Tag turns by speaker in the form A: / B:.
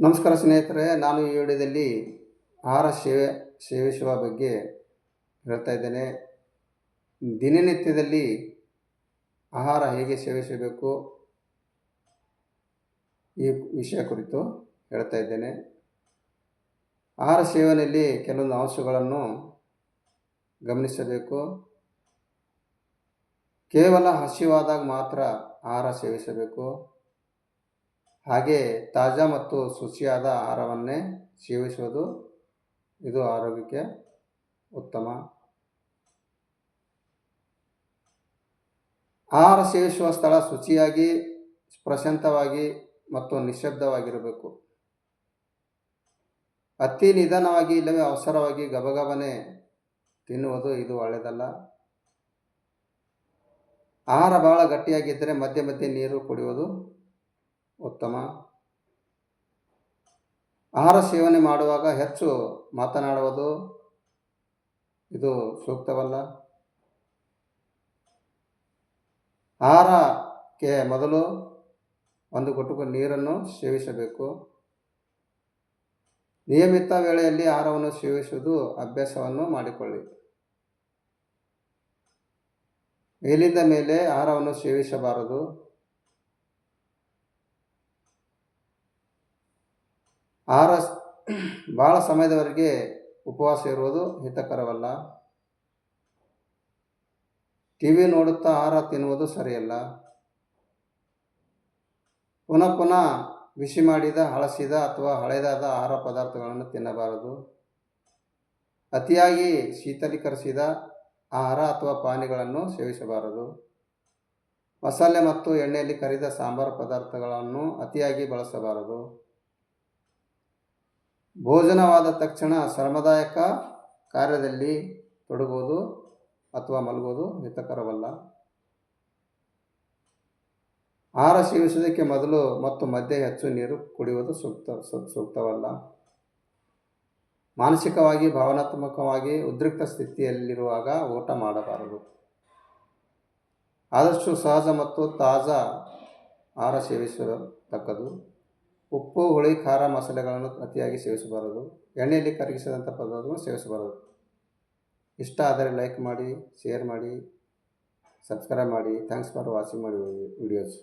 A: ನಮಸ್ಕಾರ ಸ್ನೇಹಿತರೆ, ನಾನು ಈ ವಿಡಿಯೋದಲ್ಲಿ ಆಹಾರ ಸೇವೆ ಸೇವಿಸುವ ಬಗ್ಗೆ ಹೇಳ್ತಾ ಇದ್ದೇನೆ. ದಿನನಿತ್ಯದಲ್ಲಿ ಆಹಾರ ಹೇಗೆ ಸೇವಿಸಬೇಕು ಈ ವಿಷಯ ಕುರಿತು ಹೇಳ್ತಾ ಇದ್ದೇನೆ. ಆಹಾರ ಸೇವನೆಯಲ್ಲಿ ಕೆಲವೊಂದು ಅಂಶಗಳನ್ನು ಗಮನಿಸಬೇಕು. ಕೇವಲ ಹಸಿವಾದಾಗ ಮಾತ್ರ ಆಹಾರ ಸೇವಿಸಬೇಕು. ಹಾಗೆ ತಾಜಾ ಮತ್ತು ಶುಚಿಯಾದ ಆಹಾರವನ್ನೇ ಸೇವಿಸುವುದು ಇದು ಆರೋಗ್ಯಕ್ಕೆ ಉತ್ತಮ. ಆಹಾರ ಸೇವಿಸುವ ಸ್ಥಳ ಶುಚಿಯಾಗಿ, ಪ್ರಶಾಂತವಾಗಿ ಮತ್ತು ನಿಶ್ಶಬ್ದವಾಗಿರಬೇಕು ಅತಿ ನಿಧಾನವಾಗಿ ಇಲ್ಲವೇ ಅವಸರವಾಗಿ ಗಬಗಬನೆ ತಿನ್ನುವುದು ಇದು ಒಳ್ಳೆಯದಲ್ಲ. ಆಹಾರ ಭಾಳ ಗಟ್ಟಿಯಾಗಿದ್ದರೆ ಮಧ್ಯೆ ಮಧ್ಯೆ ನೀರು ಕುಡಿಯುವುದು ಉತ್ತಮ. ಆಹಾರ ಸೇವನೆ ಮಾಡುವಾಗ ಹೆಚ್ಚು ಮಾತನಾಡುವುದು ಇದು ಸೂಕ್ತವಲ್ಲ. ಆಹಾರಕ್ಕೆ ಮೊದಲು ಒಂದು ಗುಟುಕು ನೀರನ್ನು ಸೇವಿಸಬೇಕು. ನಿಯಮಿತ ವೇಳೆಯಲ್ಲಿ ಆಹಾರವನ್ನು ಸೇವಿಸುವುದು ಅಭ್ಯಾಸವನ್ನು ಮಾಡಿಕೊಳ್ಳಿ. ಮೇಲಿಂದ ಮೇಲೆ ಆಹಾರವನ್ನು ಸೇವಿಸಬಾರದು. ಆಹಾರ ಭಾಳ ಸಮಯದವರೆಗೆ ಉಪವಾಸ ಇರುವುದು ಹಿತಕರವಲ್ಲ. ಟಿ ವಿ ನೋಡುತ್ತಾ ಆಹಾರ ತಿನ್ನುವುದು ಸರಿಯಲ್ಲ. ಪುನಃ ಪುನಃ ಬಿಸಿ ಮಾಡಿದ, ಹಳಸಿದ ಅಥವಾ ಹಳೆದಾದ ಆಹಾರ ಪದಾರ್ಥಗಳನ್ನು ತಿನ್ನಬಾರದು. ಅತಿಯಾಗಿ ಶೀತಲೀಕರಿಸಿದ ಆಹಾರ ಅಥವಾ ಪಾನೀಯಗಳನ್ನು ಸೇವಿಸಬಾರದು. ಮಸಾಲೆ ಮತ್ತು ಎಣ್ಣೆಯಲ್ಲಿ ಕರಿದ ಸಾಂಬಾರು ಪದಾರ್ಥಗಳನ್ನು ಅತಿಯಾಗಿ ಬಳಸಬಾರದು. ಭೋಜನವಾದ ತಕ್ಷಣ ಶ್ರಮದಾಯಕ ಕಾರ್ಯದಲ್ಲಿ ತೊಡಗುವುದು ಅಥವಾ ಮಲಗುವುದು ಹಿತಕರವಲ್ಲ. ಆಹಾರ ಸೇವಿಸುವುದಕ್ಕೆ ಮೊದಲು ಮತ್ತು ಮಧ್ಯೆ ಹೆಚ್ಚು ನೀರು ಕುಡಿಯುವುದು ಸೂಕ್ತ, ಸೂಕ್ತವಲ್ಲ. ಮಾನಸಿಕವಾಗಿ, ಭಾವನಾತ್ಮಕವಾಗಿ ಉದ್ರಿಕ್ತ ಸ್ಥಿತಿಯಲ್ಲಿರುವಾಗ ಊಟ ಮಾಡಬಾರದು. ಆದಷ್ಟು ಸಹಜ ಮತ್ತು ತಾಜಾ ಆಹಾರ ಸೇವಿಸತಕ್ಕದ್ದು. ಉಪ್ಪು, ಹುಳಿ, ಖಾರ ಮಸಾಲೆಗಳನ್ನು ಅತಿಯಾಗಿ ಸೇವಿಸಬಾರದು. ಎಣ್ಣೆಯಲ್ಲಿ ಕರಗಿಸಿದಂಥ ಪದಾರ್ಥಗಳನ್ನು ಸೇವಿಸಬಾರದು. ಇಷ್ಟ ಆದರೆ ಲೈಕ್ ಮಾಡಿ, ಶೇರ್ ಮಾಡಿ, ಸಬ್ಸ್ಕ್ರೈಬ್ ಮಾಡಿ. ಥ್ಯಾಂಕ್ಸ್ ಫಾರ್ ವಾಚಿಂಗ್ ಮಾಡಿ ವಿಡಿಯೋಸ್.